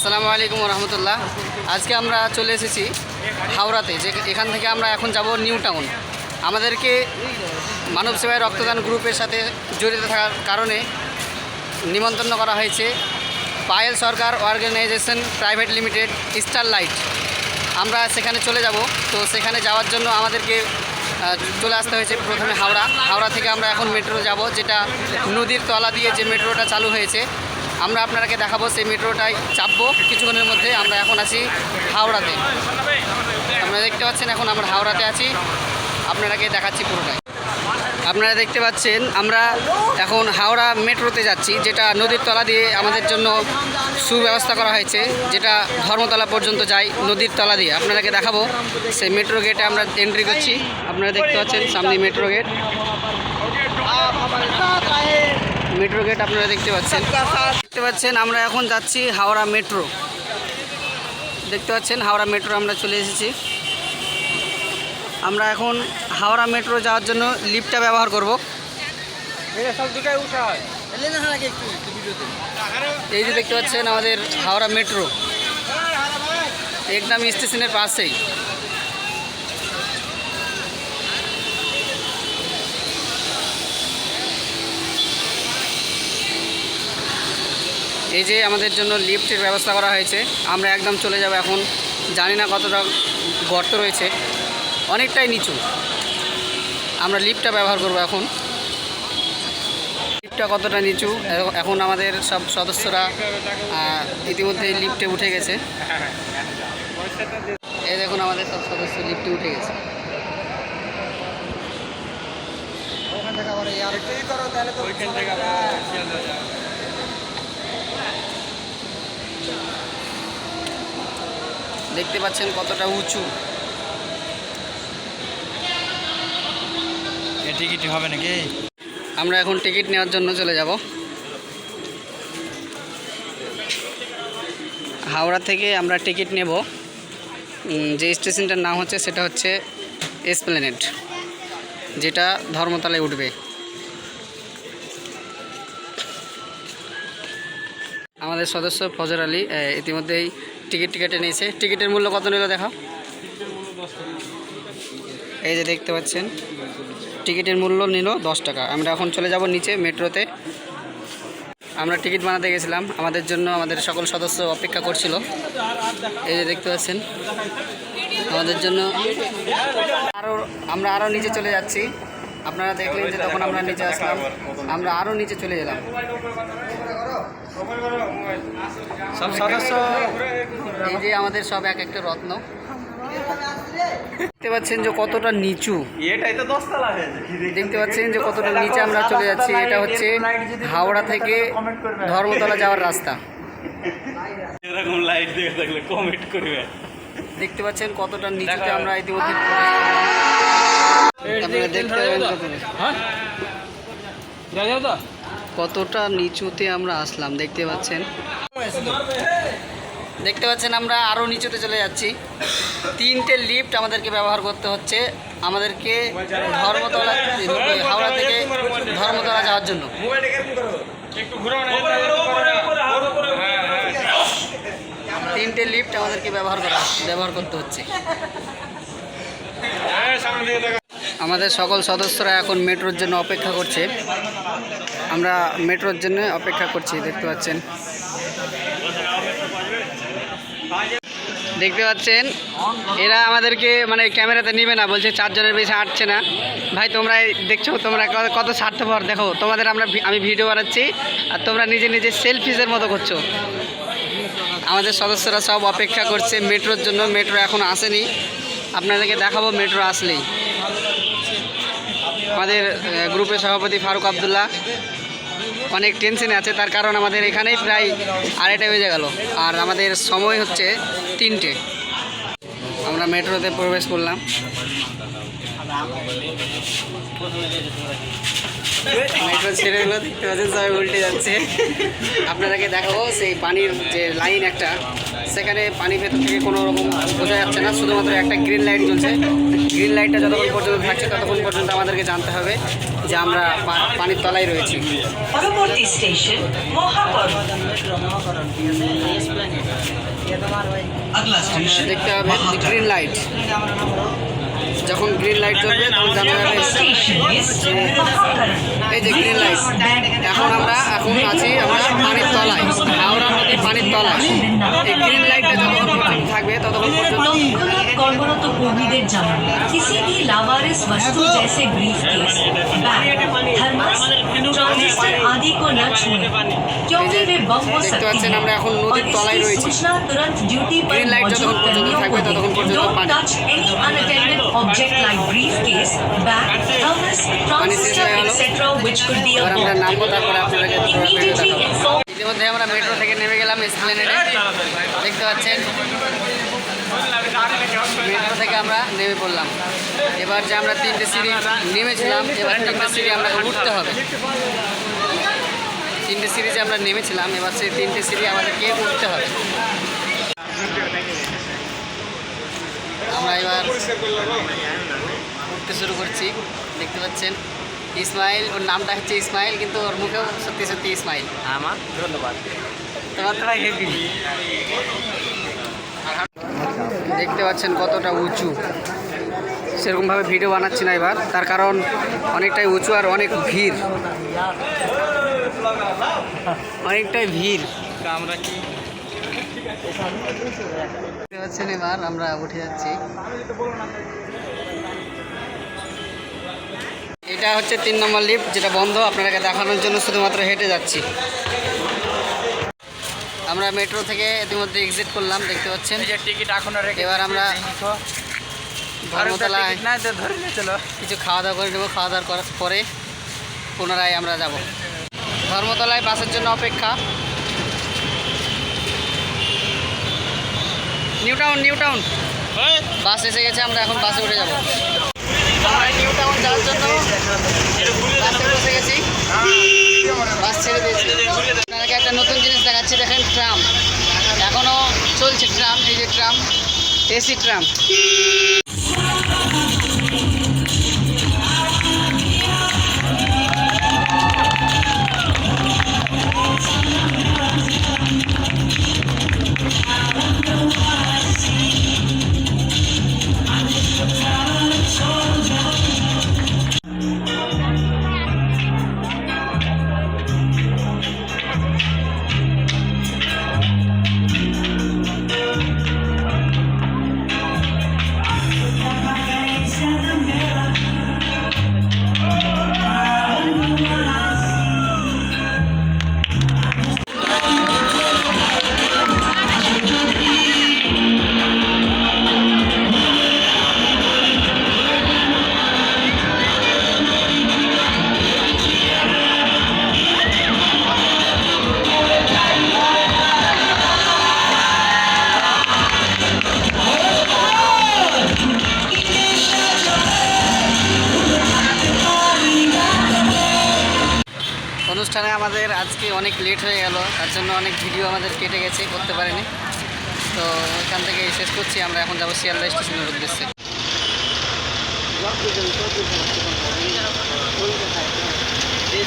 আসসালামু আলাইকুম রহমতুল্লাহ আজকে আমরা চলে এসেছি হাওড়াতে, যে এখান থেকে আমরা এখন যাব নিউ টাউন। আমাদেরকে মানব সেবায় রক্তদান গ্রুপের সাথে জড়িত থাকার কারণে নিমন্ত্রণ করা হয়েছে Payel Sarkar organisation private limited star light আমরা সেখানে চলে যাব। তো সেখানে যাওয়ার জন্য আমাদেরকে চলে আসতে হয়েছে প্রথমে হাওড়া। হাওড়া থেকে আমরা এখন মেট্রো যাব, যেটা নদীর তলা দিয়ে যে মেট্রোটা চালু হয়েছে আমরা আপনারাকে দেখাবো সেই মেট্রোটাই চাপবো। কিছুক্ষণের মধ্যে আমরা এখন আছি হাওড়াতে। আপনারা দেখতে পাচ্ছেন এখন আমরা হাওড়াতে আছি। আপনারাকে দেখাচ্ছি পুরোটাই। আপনারা দেখতে পাচ্ছেন, আমরা এখন হাওড়া মেট্রোতে যাচ্ছি, যেটা নদীর তলা দিয়ে আমাদের জন্য সুব্যবস্থা করা হয়েছে, যেটা ধর্মতলা পর্যন্ত যায় নদীর তলা দিয়ে। আপনাদেরকে দেখাবো, সেই মেট্রো গেটে আমরা এন্ট্রি করছি। আপনারা দেখতে পাচ্ছেন সামনে মেট্রো গেট। মেট্রো গেট আপনারা দেখতে পাচ্ছেন। দেখতে পাচ্ছেন আমরা এখন যাচ্ছি হাওড়া মেট্রো। দেখতে পাচ্ছেন হাওড়া মেট্রো আমরা চলে এসেছি। আমরা এখন হাওড়া মেট্রো যাওয়ার জন্য লিফটটা ব্যবহার করব। এই যে দেখতে পাচ্ছেন আমাদের হাওড়া মেট্রো। একদম স্টেশনের পাশেই। এই যে আমাদের জন্য লিফটের ব্যবস্থা করা হয়েছে আমরা একদম চলে যাব এখন। জানি না কতটা গর্ত রয়েছে। অনেকটাই নিচু। আমরা লিফটটা ব্যবহার করব এখন। লিফটটা কতটা নিচু? এখন আমাদের সব সদস্যরা ইতিমধ্যে লিফটে উঠে গেছে। এই দেখুন আমাদের সব সদস্য লিফটে উঠে গেছে। দেখতে পাচ্ছেন কতটা উঁচু। টিকিট হবে নাকি? আমরা এখন টিকিট নেওয়ার জন্য চলে যাব। হাওড়া থেকে আমরা টিকিট নেব। যে স্টেশনটার নাম হচ্ছে সেটা হচ্ছে এসপ্লেনেড যেটা ধর্মতলায় উঠবে। আমাদের সদস্য ফজর আলী ইতিমধ্যেই টিকিট টিকেটে নিয়েছে। টিকিটের মূল্য কত নিল দেখাও এই যে দেখতে পাচ্ছেন, টিকিটের মূল্য নিল দশ টাকা। আমরা এখন চলে যাব নিচে মেট্রোতে। আমরা টিকিট বানাতে গেছিলাম, আমাদের জন্য আমাদের সকল সদস্য অপেক্ষা করছিল। এই যে দেখতে পাচ্ছেন, আমাদের জন্য আরও আমরা আরও নিচে চলে যাচ্ছি। আপনারা দেখলেন যে তখন আমরা নিচে আসলাম, আমরা আরও নিচে চলে গেলাম সব সদস্য। এই যে আমাদের সব এক একটা রত্ন। দেখতে পাচ্ছেন যে কতটা নিচু। এটাই তো দশতলা দেখতে পাচ্ছেন যে কতটা নিচে আমরা চলে যাচ্ছি। এটা হচ্ছে হাওড়া থেকে ধর্মতলা যাওয়ার রাস্তা। এরকম লাইট দেখে থাকলে কমেন্ট করবে। দেখতে পাচ্ছেন কতটা নিচুতে আমরা ইতিমধ্যে দেখতে পাবেন কতটা। নিচুতে আমরা আসলাম, দেখতে পাচ্ছেন? দেখতে পাচ্ছেন আমরা আরও নিচুতে চলে যাচ্ছি। তিনটে লিফট আমাদেরকে ব্যবহার করতে হচ্ছে। আমাদেরকে ধর্মতলা, হাওড়া থেকে ধর্মতলা যাওয়ার জন্য। তিনটে লিফট আমাদেরকে ব্যবহার করা, ব্যবহার করতে হচ্ছে। আমাদের সকল সদস্যরা এখন মেট্রোর জন্য অপেক্ষা করছে। আমরা মেট্রোর জন্য অপেক্ষা করছি, দেখতে পাচ্ছেন। দেখতে পাচ্ছেন, এরা আমাদেরকে মানে ক্যামেরাতে নিবে না, বলছে চারজনের বেশি আটছে না। ভাই, তোমরা দেখছ, তোমরা কত- কত স্বার্থপর, দেখো, তোমাদের আমরা আমি ভিডিও বানাচ্ছি, আর তোমরা নিজে নিজে সেলফিজের মতো করছ। আমাদের সদস্যরা সব অপেক্ষা করছে মেট্রোর জন্য, মেট্রো এখন আসেনি। আপনাদেরকে দেখাবো, মেট্রো আসলেই। আমাদের গ্রুপের সভাপতি ফারুক আবদুল্লাহ। অনেক টেনশনে আছে, তার কারণ আমাদের এখানেই প্রায় আড়াইটা বেজে গেল। আর আমাদের সময় হচ্ছে তিনটে। আমরা মেট্রোতে প্রবেশ করলাম। মেট্রো ছেলেগুলো দেখতে পাচ্ছেন সবাই উল্টে যাচ্ছে। আপনাদেরকে দেখাবো সেই পানির যে লাইন একটা। সেখানে পানি ভেতর থেকে কোনো রকম বোঝা যাচ্ছে না শুধুমাত্র একটা গ্রিন লাইট জ্বলছে। গ্রিন লাইটটা যতক্ষণ পর্যন্ত থাকছে ততক্ষণ পর্যন্ত আমাদেরকে জানতে হবে যে আমরা পানির তলায় রয়েছি। দেখতে হবে গ্রিন লাইট যখন গ্রিন লাইট জ্বলবে তখন জানা যাবে স্টেশন ইজ মহাকরণ এই যে গ্রিন লাইট এখন আমরা এখন আছি আমরা পানির তলায় হাওড়া নদীর পানির তলায়। এই গ্রিন লাইটটা থাকবে ততক্ষণ পর্যন্ত তৎক্ষণাৎ কর্মরত কর্মীদের জানান किसी भी लावारिस वस्तु जैसे ब्रीफकेस बैग थर्मस ट्रांजिस्टर आदि को न छुएं क्योंकि वे बम हो দেখতে सकते পাচ্ছেন हैं আমরা এখন और নদীর তলায় इसकी রয়েছি सूचना तुरंत ड्यूटी पर Green light मौजूद যতক্ষণ পর্যন্ত कर्मियों থাকবে को ততক্ষণ दें পর্যন্ত डोंट পানি। Touch any unattended object like briefcase bag thermos transistor হয়ে গেল। etc which could be a এবার ইতিমধ্যে আমরা মেট্রো থেকে নেমে গেলাম এসপ্লেনেডে দেখতে পাচ্ছেন। মেট্রো থেকে আমরা নেমে পড়লাম। এবার যে আমরা তিনটে সিঁড়ি নেমেছিলাম এবার তিনটে সিঁড়ি আমরা উঠতে হবে। তিনটে সিঁড়ি যে আমরা নেমেছিলাম এবার সেই তিনটে সিঁড়ি আমাদেরকে উঠতে হবে। আমরা এবার উঠতে শুরু করছি। দেখতে পাচ্ছেন ইসমাইল ওর নামটা হচ্ছে ইসমাইল কিন্তু ওর মুখেও সত্যি সত্যি ইসমাইল। আমার? ধন্যবাদ। তোমার তো হেভি দেখতে পাচ্ছেন কতটা উঁচু। সেরকমভাবে ভিডিও বানাচ্ছি না এবার। তার কারণ অনেকটাই উঁচু আর অনেক ভিড়। অনেকটাই ভিড়। আমরা কি? দেখতে পাচ্ছেন এবার আমরা উঠে যাচ্ছি। এটা হচ্ছে তিন নম্বর লিফট যেটা বন্ধ। আপনাকে দেখানোর জন্য শুধুমাত্র হেঁটে যাচ্ছি। আমরা মেট্রো থেকে ইতিমধ্যে এক্সিট করলাম দেখতে পাচ্ছেন। যে টিকিট এখন এবার আমরা ধর্মতলায় কিছু খাওয়া দাওয়া করে নেব খাওয়া দাওয়া করার পরে পুনরায় আমরা যাব। ধর্মতলায় বাসের জন্য অপেক্ষা। New Town New Town. Bus এসে গেছে আমরা এখন বাসে উঠে যাব। আমরা যাওয়ার জন্য বাসে একটা নতুন জিনিস দেখাচ্ছি, দেখেন ট্রাম। এখনও চলছে ট্রাম, এই যে ট্রাম, এসি ট্রাম। অনুষ্ঠানে আমাদের আজকে অনেক লেট হয়ে গেল তার জন্য অনেক ভিডিও আমাদের কেটে গেছে করতে পারিনি। তো এখান থেকে শেষ করছি আমরা এখন যাব শিয়ালদা স্টেশনের উদ্দেশ্যে। যে